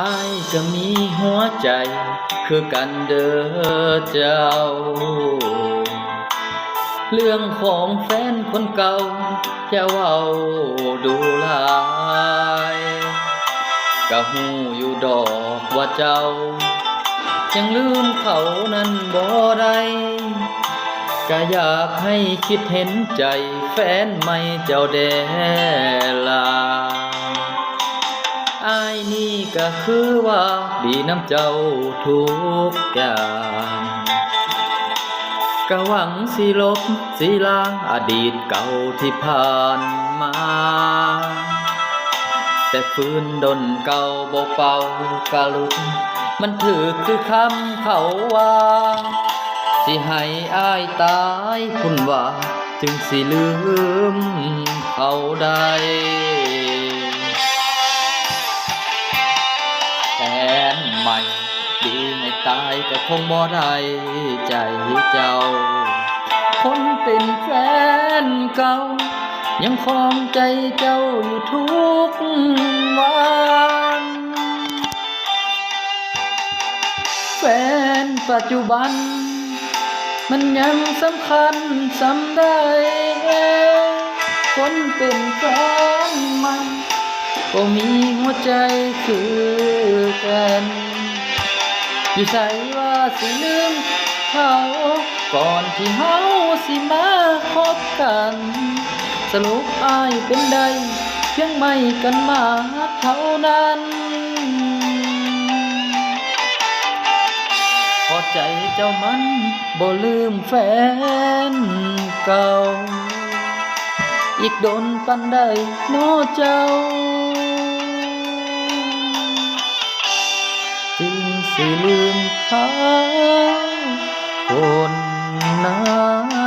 อายก็มีหัวใจ คือกันเด้อเจ้า เรื่องของแฟนคนเก่าอย่าเว้าดูลายก็หูอยู่ดอกว่าเจ้า ยังลืมเขานั้นบ่ได้ก็อยากให้คิดเห็นใจแฟนใหม่เจ้าแด ก็คือว่าดีน้ำเจ้าทุกอย่างก็หวังสิลบสิล้างอดีตเก่าที่ผ่านมา แต่ฟื้นดนเก่าบ่เป่ากะลุก มันถือคือคำเขาว่า สิให้อายตายคุณว่า จึงสิลืมเขาได้ ใหม่ ดีให้ตายก็คงบ่ได้ใจเจ้า คนเป็นแฟนเก่า ยังคลองใจเจ้าอยู่ทุกวันแฟนปัจจุบัน มันยังสำคัญสำได้คนเป็นแฟนใหม่ ก็มีหัวใจคือกัน อยู่ใส่ว่าสิลืมเขาก่อนที่เฮาสิมาคบกัน สรุปอายเป็นใดเพียงไม่กันมาเท่านั้นพอใจเจ้ามันบ่ลืมแฟนเก่า อีกโดนปันได้โนเจ้า จึงสิลืมเขาคนนั้น